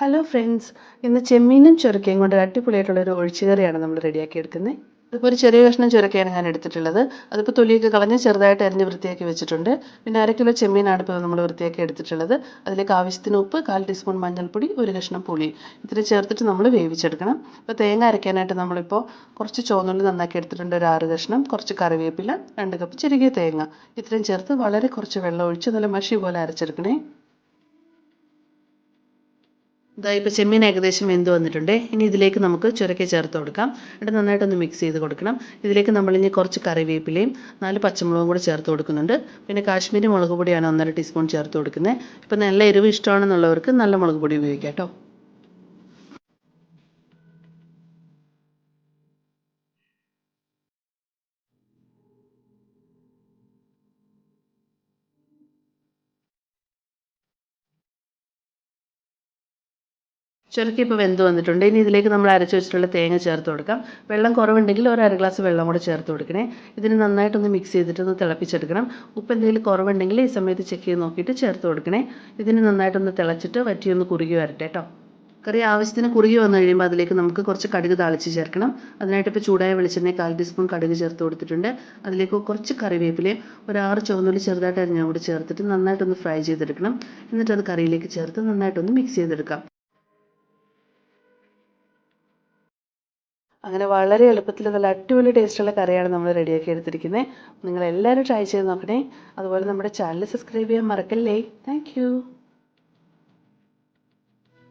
Hello friends ഇന്ന് ചെമ്മീനും ചുരക്കയും കൊണ്ട് അടിപൊളിയായിട്ടുള്ള ഒരു ഒഴിച്ചുകറിയാണ് നമ്മൾ റെഡിയാക്കി എടുക്കുന്നത്. ഇതിപ്പോൾ ഒരു ചെറിയ കഷ്ണം ചുരക്കയാണ് ഞാൻ എടുത്തിട്ടുള്ളത്. അതിപ്പോൾ തൊലിയൊക്കെ കളഞ്ഞ് ചെറുതായിട്ട് അരിഞ്ഞ് വൃത്തിയാക്കി വെച്ചിട്ടുണ്ട്. പിന്നെ അര കിലോ ചെമ്മീനാണ് ഇപ്പോൾ നമ്മൾ വൃത്തിയാക്കി എടുത്തിട്ടുള്ളത്. അതിലേക്ക് ആവശ്യത്തിന് ഉപ്പ് കാൽ ടീസ്പൂൺ മഞ്ഞൾപ്പൊടി ഒരു കഷ്ണം പുളി. ഇത്രയും ചേർത്തിട്ട് നമ്മൾ വേവിച്ചെടുക്കണം. ഇപ്പോൾ തേങ്ങ അരയ്ക്കാനായിട്ട് നമ്മളിപ്പോൾ കുറച്ച് ചുവന്നുള്ളി നന്നാക്കി എടുത്തിട്ടുണ്ട് ഒരു ആറ് കഷ്ണം കുറച്ച് കറിവേപ്പില രണ്ട് കപ്പ് ചെറുകിയ തേങ്ങ. ഇത്രയും ചേർത്ത് വളരെ കുറച്ച് വെള്ളം ഒഴിച്ച് നല്ല മഷി പോലെ അരച്ചെടുക്കണേ. ഇതാ ഇപ്പോൾ ചെമ്മീൻ ഏകദേശം വെന്ത് വന്നിട്ടുണ്ട്. ഇനി ഇതിലേക്ക് നമുക്ക് ചുരക്കെ ചേർത്ത് കൊടുക്കാം. എന്നിട്ട് നന്നായിട്ടൊന്ന് മിക്സ് ചെയ്ത് കൊടുക്കണം. ഇതിലേക്ക് നമ്മളിനി കുറച്ച് കറിവേപ്പിലയും നാല് പച്ചമുളകും കൂടി ചേർത്ത് കൊടുക്കുന്നുണ്ട്. പിന്നെ കാശ്മീരി മുളക് പൊടിയാണ് ഒന്നര ടീസ്പൂൺ ചേർത്ത് കൊടുക്കുന്നത്. ഇപ്പം നല്ല എരിവ് ഇഷ്ടമാണെന്നുള്ളവർക്ക് നല്ല മുളക് പൊടി ഉപയോഗിക്കാം കേട്ടോ. ചുരക്കി ഇപ്പോൾ വെന്ത് വന്നിട്ടുണ്ട്. ഇനി ഇതിലേക്ക് നമ്മൾ അരച്ച് വെച്ചിട്ടുള്ള തേങ്ങ ചേർത്ത് കൊടുക്കാം. വെള്ളം കുറവുണ്ടെങ്കിൽ ഒരു അര ഗ്ലാസ് വെള്ളം കൂടെ ചേർത്ത് കൊടുക്കണേ. ഇതിന് നന്നായിട്ടൊന്ന് മിക്സ് ചെയ്തിട്ട് ഒന്ന് തിളപ്പിച്ചെടുക്കണം. ഉപ്പ് എന്തെങ്കിലും കുറവുണ്ടെങ്കിൽ ഈ സമയത്ത് ചെക്ക് ചെയ്ത് നോക്കിയിട്ട് ചേർത്ത് കൊടുക്കണേ. ഇതിന് നന്നായിട്ടൊന്ന് തിളച്ചിട്ട് വറ്റിയൊന്ന് കുറുകി വരട്ടെ കേട്ടോ കറി ആവശ്യത്തിന് കുറുകി വന്നു കഴിയുമ്പോൾ അതിലേക്ക് നമുക്ക് കുറച്ച് കടുക് താളിച്ച് ചേർക്കണം. അതിനായിട്ട് ഇപ്പോൾ ചൂടായ വെളിച്ചെണ്ണ കാൽ ടീസ്പൂൺ കടുക് ചേർത്ത് കൊടുത്തിട്ടുണ്ട്. അതിലേക്ക് കുറച്ച് കറിവേപ്പിലയും ഒരു ആറ് ചുവന്നുള്ളി ചെറുതായിട്ട് അരിഞ്ഞാൽ കൂടി ചേർത്തിട്ട് നന്നായിട്ടൊന്ന് ഫ്രൈ ചെയ്തെടുക്കണം. എന്നിട്ട് അത് കറിയിലേക്ക് ചേർത്ത് നന്നായിട്ടൊന്ന് മിക്സ് ചെയ്തെടുക്കാം. അങ്ങനെ വളരെ എളുപ്പത്തിൽ നല്ല അടിപൊളി ടേസ്റ്റുള്ള കറിയാണ് നമ്മൾ റെഡിയാക്കി എടുത്തിരിക്കുന്നത്. നിങ്ങൾ എല്ലാവരും ട്രൈ ചെയ്ത് നോക്കണേ. അതുപോലെ നമ്മുടെ ചാനൽ സബ്സ്ക്രൈബ് ചെയ്യാൻ മറക്കല്ലേ. താങ്ക്